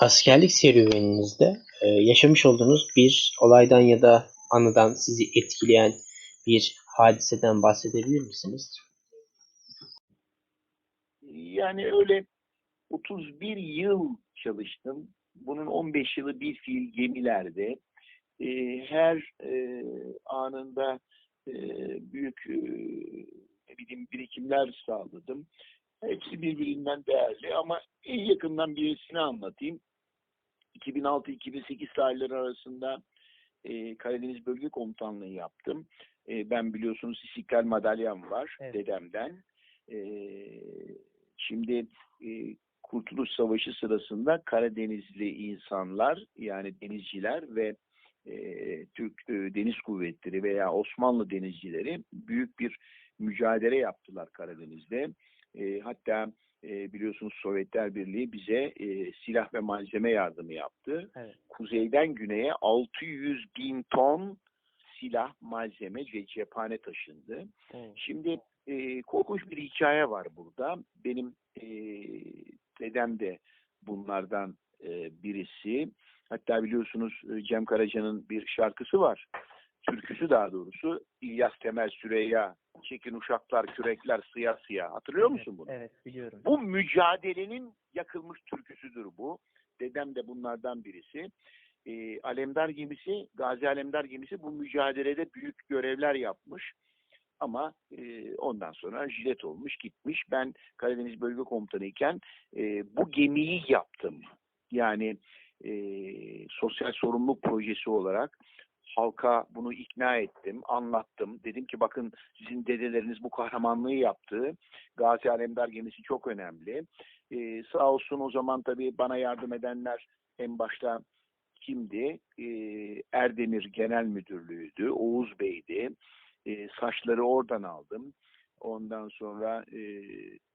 Askerlik serüveninizde, eee, yaşamış olduğunuz bir olaydan ya da anıdan sizi etkileyen bir hadiseden bahsedebilir misiniz? Yani öyle 31 yıl çalıştım. Bunun 15 yılı bir fiil gemilerde. Eee, her eee, anında eee, büyük ne bileyim birikimler sağladım. Hepsi birbirinden değerli ama en yakından birisini anlatayım. 2006-2008 tarihleri arasında eee, Karadeniz Bölge Komutanlığı yaptım. Eee, ben biliyorsunuz İstiklal Madalyam var Evet. dedemden. Eee, şimdi eee, Kurtuluş Savaşı sırasında Karadenizli insanlar yani denizciler ve eee, Türk eee, Deniz Kuvvetleri veya Osmanlı denizcileri büyük bir mücadele yaptılar Karadeniz'de. Eee, hatta eee, biliyorsunuz Sovyetler Birliği bize eee, silah ve malzeme yardımı yaptı. Evet. Kuzeyden güneye 600 bin ton silah, malzeme ve cephane taşındı. Evet. Şimdi e, korkunç bir hikaye var burada. Benim e, dedem de bunlardan e, birisi. Hatta biliyorsunuz e, Cem Karaca'nın bir şarkısı var. Türküsü daha doğrusu. İlyas Temel Süreyya, çekin uşaklar, kürekler sıyar sıyar. Hatırlıyor musun bunu? Evet, biliyorum. Bu mücadelenin yakılmış türküsüdür bu. Dedem de bunlardan birisi. E, Alemdar gemisi, Gazi Alemdar gemisi bu mücadelede büyük görevler yapmış. Ama e, ondan sonra jilet olmuş gitmiş. Ben Karadeniz Bölge Komutanı iken e, bu gemiyi yaptım. Yani e, sosyal sorumluluk projesi olarak halka bunu ikna ettim, anlattım. Dedim ki bakın sizin dedeleriniz bu kahramanlığı yaptı. Gazi Alemdar gemisi çok önemli. Ee, sağ olsun o zaman tabii bana yardım edenler en başta kimdi? Ee, Erdemir Genel Müdürlüğü'ydü, Oğuz Bey'di. Ee, saçları oradan aldım. Ondan sonra e,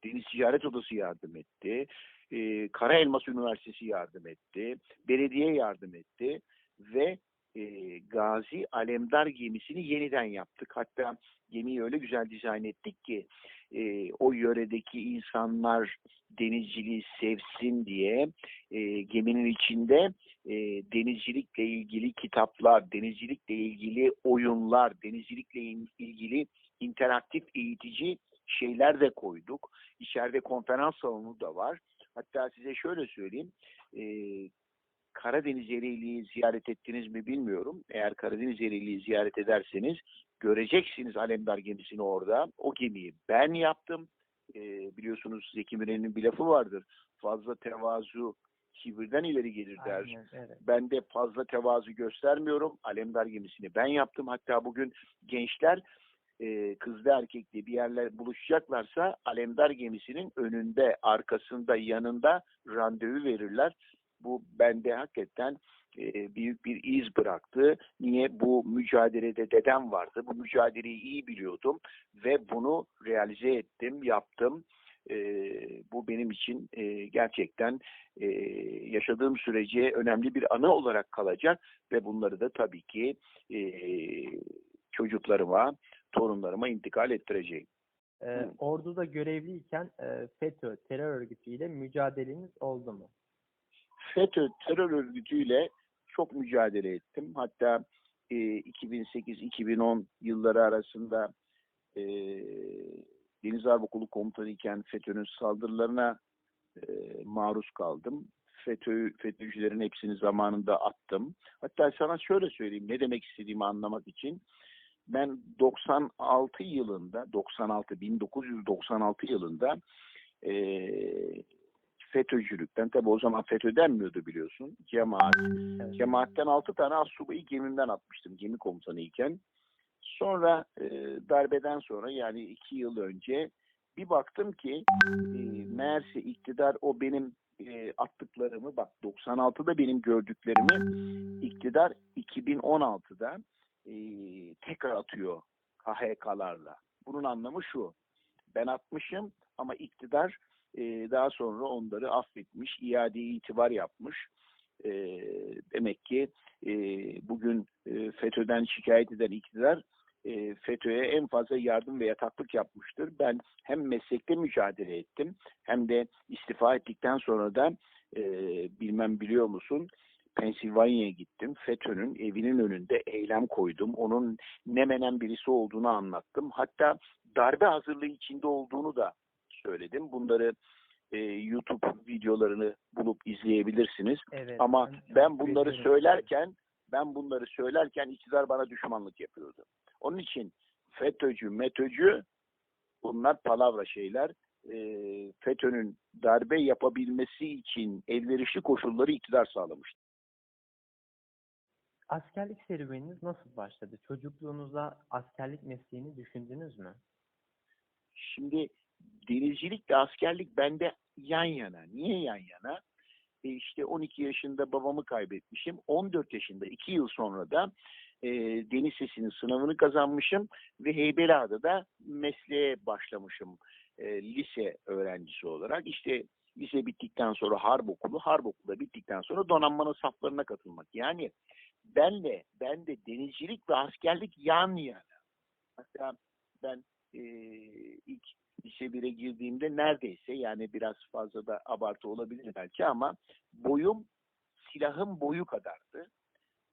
Deniz Ticaret Odası yardım etti. E, Kara Elmas Üniversitesi yardım etti. Belediye yardım etti. Ve e, Gazi Alemdar gemisini yeniden yaptık. Hatta gemiyi öyle güzel dizayn ettik ki e, o yöredeki insanlar denizciliği sevsin diye e, geminin içinde e, denizcilikle ilgili kitaplar, denizcilikle ilgili oyunlar, denizcilikle ilgili interaktif eğitici şeyler de koyduk. İçeride konferans salonu da var. Hatta size şöyle söyleyeyim. E, Karadeniz Ereğli'yi ziyaret ettiniz mi bilmiyorum. Eğer Karadeniz Ereğli'yi ziyaret ederseniz göreceksiniz Alemdar gemisini orada. O gemiyi ben yaptım. Ee, biliyorsunuz Zeki Müren'in bir lafı vardır. Fazla tevazu kibirden ileri gelir der. Aynen, evet. Ben de fazla tevazu göstermiyorum. Alemdar gemisini ben yaptım. Hatta bugün gençler e, kızlı erkekli bir yerler buluşacaklarsa Alemdar gemisinin önünde, arkasında, yanında randevu verirler. Bu bende hakikaten e, büyük bir iz bıraktı. Niye? Bu mücadelede dedem vardı. Bu mücadeleyi iyi biliyordum ve bunu realize ettim, yaptım. E, bu benim için e, gerçekten e, yaşadığım sürece önemli bir anı olarak kalacak ve bunları da tabii ki e, çocuklarıma, torunlarıma intikal ettireceğim. Hı. orduda görevliyken e, FETÖ terör örgütüyle mücadeleniz oldu mu? FETÖ terör örgütüyle çok mücadele ettim. Hatta e, 2008-2010 yılları arasında e, Deniz Harp Okulu komutanı iken FETÖ'nün saldırılarına e, maruz kaldım. FETÖ, FETÖ'cülerin hepsini zamanında attım. Hatta sana şöyle söyleyeyim ne demek istediğimi anlamak için. Ben 96 yılında, 96, 1996 yılında e, FETÖ'cülükten, tabi o zaman FETÖ denmiyordu biliyorsun, cemaat. Evet. Cemaatten 6 tane assubayı gemimden atmıştım gemi komutanı iken. Sonra e, darbeden sonra yani 2 yıl önce bir baktım ki e, meğerse iktidar o benim e, attıklarımı bak 96'da benim gördüklerimi iktidar 2016'da e, tekrar atıyor KHK'larla. Bunun anlamı şu. Ben atmışım ama iktidar e, daha sonra onları affetmiş, iade itibar yapmış. E, demek ki e, bugün e, FETÖ'den şikayet eden iktidar e, FETÖ'ye en fazla yardım ve yataklık yapmıştır. Ben hem meslekte mücadele ettim hem de istifa ettikten sonra da e, bilmem biliyor musun? Pensilvanya'ya gittim. FETÖ'nün evinin önünde eylem koydum. Onun ne menen birisi olduğunu anlattım. Hatta darbe hazırlığı içinde olduğunu da söyledim. Bunları e, YouTube videolarını bulup izleyebilirsiniz. Evet. Ama ben- ben bunları söylerken ben bunları söylerken iktidar bana düşmanlık yapıyordu. Onun için FETÖ'cü, METÖ'cü bunlar palavra şeyler. Ee, FETÖ'nün darbe yapabilmesi için elverişli koşulları iktidar sağlamıştı. Askerlik serüveniniz nasıl başladı? Çocukluğunuzda askerlik mesleğini düşündünüz mü? Şimdi denizcilikle askerlik bende yan yana. Niye yan yana? E işte 12 yaşında babamı kaybetmişim. 14 yaşında 2 yıl sonra da e, deniz sesinin sınavını kazanmışım ve Heybeliada'da mesleğe başlamışım e, lise öğrencisi olarak. İşte lise bittikten sonra harp okulu, harp okulu da bittikten sonra donanmanın saflarına katılmak. Yani benle, ben de denizcilik ve askerlik yan yana. Hatta ben e, ilk lise 1'e girdiğimde neredeyse yani biraz fazla da abartı olabilir belki ama boyum silahın boyu kadardı.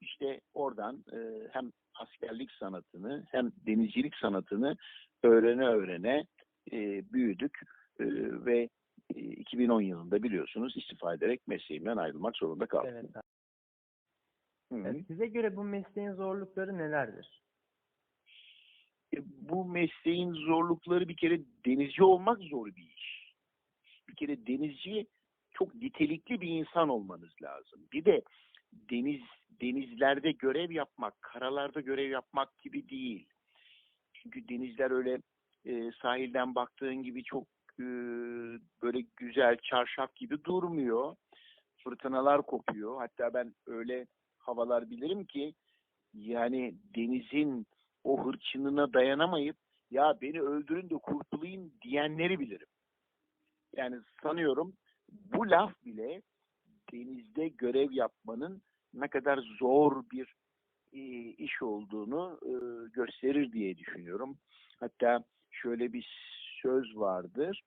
İşte oradan e, hem askerlik sanatını hem denizcilik sanatını öğrene öğrene e, büyüdük E, ve e, 2010 yılında biliyorsunuz istifa ederek mesleğimden ayrılmak zorunda kaldım. Evet. Hı hı. Evet, Size göre bu mesleğin zorlukları nelerdir? E, bu mesleğin zorlukları bir kere denizci olmak zor bir iş. Bir kere denizci çok nitelikli bir insan olmanız lazım. Bir de deniz denizlerde görev yapmak, karalarda görev yapmak gibi değil. Çünkü denizler öyle e, sahilden baktığın gibi çok e, böyle güzel çarşaf gibi durmuyor. Fırtınalar kopuyor. Hatta ben öyle havalar bilirim ki yani denizin o hırçınına dayanamayıp ya beni öldürün de kurtulayım diyenleri bilirim. Yani sanıyorum bu laf bile denizde görev yapmanın ne kadar zor bir e, iş olduğunu e, gösterir diye düşünüyorum. Hatta şöyle bir söz vardır.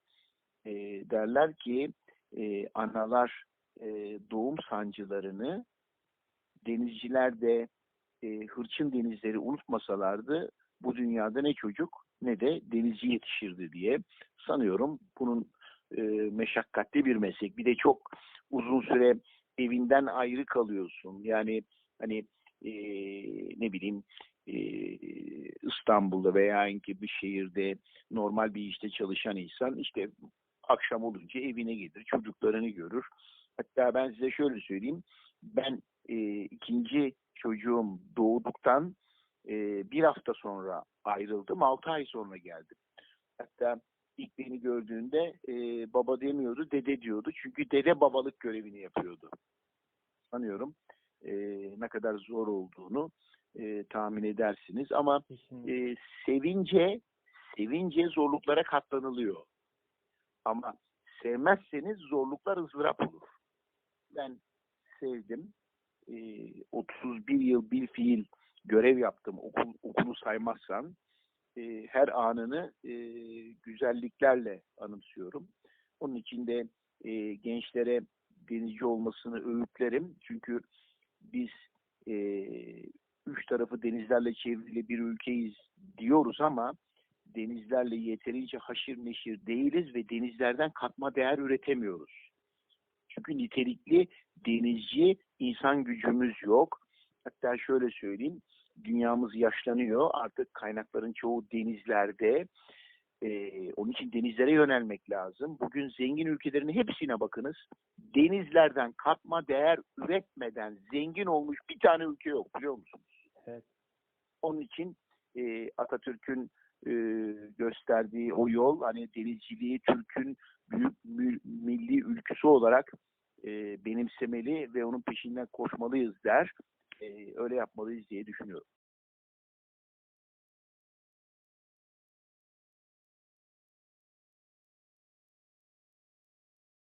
E, derler ki e, analar e, doğum sancılarını denizciler de e, hırçın denizleri unutmasalardı bu dünyada ne çocuk ne de denizci yetişirdi diye sanıyorum bunun e, meşakkatli bir meslek. Bir de çok uzun süre evinden ayrı kalıyorsun. Yani hani e, ne bileyim e, İstanbul'da veya herhangi bir şehirde normal bir işte çalışan insan işte akşam olunca evine gelir, çocuklarını görür. Hatta ben size şöyle söyleyeyim. Ben e, ikinci çocuğum doğduktan e, bir hafta sonra ayrıldım. Altı ay sonra geldim. Hatta ilk beni gördüğünde e, baba demiyordu, dede diyordu. Çünkü dede babalık görevini yapıyordu. Sanıyorum e, ne kadar zor olduğunu e, tahmin edersiniz. Ama e, sevince sevince zorluklara katlanılıyor. Ama sevmezseniz zorluklar ızdırap olur. Ben sevdim. E, 31 yıl bir fiil görev yaptım okul, okulu saymazsan. E, her anını e, güzelliklerle anımsıyorum. Onun için de e, gençlere denizci olmasını öğütlerim. Çünkü biz e, üç tarafı denizlerle çevrili bir ülkeyiz diyoruz ama denizlerle yeterince haşir neşir değiliz ve denizlerden katma değer üretemiyoruz. Çünkü nitelikli denizci insan gücümüz yok. Hatta şöyle söyleyeyim, dünyamız yaşlanıyor. Artık kaynakların çoğu denizlerde. Ee, onun için denizlere yönelmek lazım. Bugün zengin ülkelerin hepsine bakınız. Denizlerden katma değer üretmeden zengin olmuş bir tane ülke yok biliyor musunuz? Evet. Onun için e, Atatürk'ün e, gösterdiği o yol hani denizciliği Türk'ün büyük milli ülküsü olarak e, benimsemeli ve onun peşinden koşmalıyız der. E, öyle yapmalıyız diye düşünüyorum.